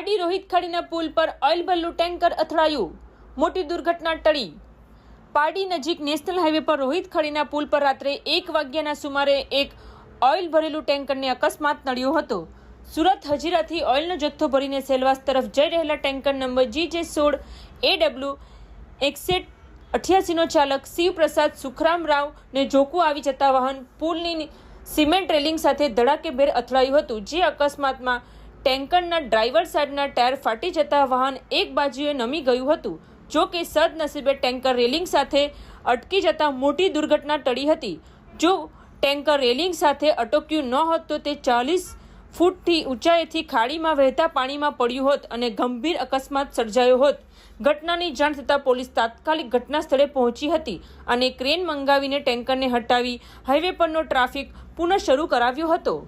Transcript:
પારડી રોહિત ખાડીના પુલ પર ઓઇલ ભરેલું ટેન્કર અથડાયું. મોટી દુર્ઘટના ટળી. પારડી નજીક નેશનલ હાઈવે પર રોહિત ખાડીના પુલ પર રાત્રે એક વાગ્યાના સુમારે એક ઓઇલ ભરેલું ટેન્કરને અકસ્માત નડ્યો હતો. સુરત હજીરાથી ઓઇલનો જથ્થો ભરીને સેલવાસ તરફ જઈ રહેલા ટેન્કર નંબર જી જે સોળ એ ડબલ્યુ એકસેટ અઠ્યાસીનો ચાલક શિવપ્રસાદ સુખરામ રાવને જોકું આવી જતા વાહન પુલની સિમેન્ટ રેલિંગ સાથે ધડાકેભેર અથડાયું હતું, જે અકસ્માતમાં ટેન્કરના ડ્રાઈવર સાઈડના ટાયર ફાટી જતા વાહન એક બાજુએ નમી ગયું હતું, જો કે સદનસીબે ટેન્કર રેલિંગ સાથે અટકી જતા મોટી દુર્ઘટના ટળી હતી. જો ટેન્કર રેલિંગ સાથે અટક્યું ન હોત તો તે ચાલીસ ફૂટથી ઊંચાઈથી ખાડીમાં વહેતા પાણીમાં પડ્યું હોત અને ગંભીર અકસ્માત સર્જાયો હોત. ઘટનાની જાણ થતાં પોલીસ તાત્કાલિક ઘટના સ્થળે પહોંચી હતી અને ક્રેન મંગાવીને ટેન્કરને હટાવી હાઈવે પરનો ટ્રાફિક પુનઃ શરૂ કરાવ્યો હતો.